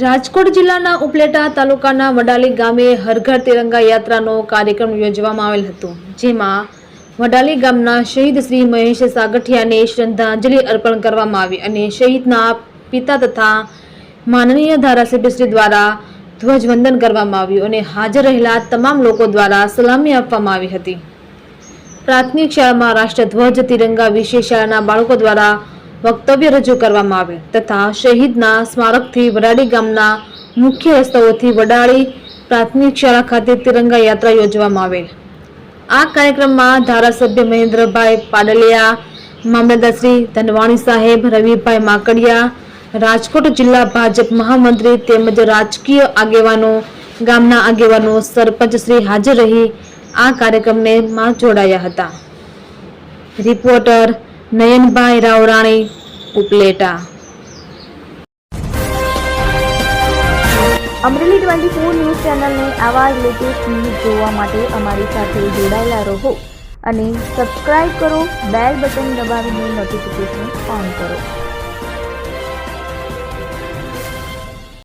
રાજકોટ જિલ્લાના ઉપલેટા તાલુકાના વડાલી ગામે હરઘર તિરંગા યાત્રાનો કાર્યક્રમ યોજવામાં આવેલ હતો, જેમાં વડાલી ગામના શહીદ શ્રી મહેશ સાગઠિયાને શ્રદ્ધાંજલિ અર્પણ કરવામાં આવી અને શહીદના પિતા તથા માનનીય ધારાસભ્યશ્રી દ્વારા ધ્વજવંદન કરવામાં આવ્યું અને હાજર રહેલા તમામ લોકો દ્વારા સલામી આપવામાં આવી હતી. પ્રાથમિક શાળામાં રાષ્ટ્રધ્વજ તિરંગા વિશે શાળાના બાળકો દ્વારા વક્તવ્ય રજૂ કરવામાં આવે તથા શહીદના સ્મારકથી વડાળી ગામના મુખ્ય રસ્તાઓથી વડાળી પ્રાથમિક શાળા ખાતે તિરંગા યાત્રા યોજવામાં આવે. આ કાર્યક્રમમાં ધારાસભ્ય મહેન્દ્રભાઈ પાડલિયા મામલતદારશ્રી ધનવાણી સાહેબ, રવિભાઈ માકડિયા, રાજકોટ જિલ્લા ભાજપ મહામંત્રી તેમજ રાજકીય આગેવાનો, ગામના આગેવાનો, સરપંચ શ્રી હાજર રહી આ કાર્યક્રમને માં જોડાયા હતા. Reporter Nayanbhai Ravrani Upleta. Amreli twenty four news ચેનલને આવા લેટેસ્ટ ન્યૂઝ જોવા માટે અમારી સાથે જોડાયેલા રહો અને સબસ્ક્રાઇબ કરો, બેલ બટન દબાવીને નોટિફિકેશન ઓન કરો.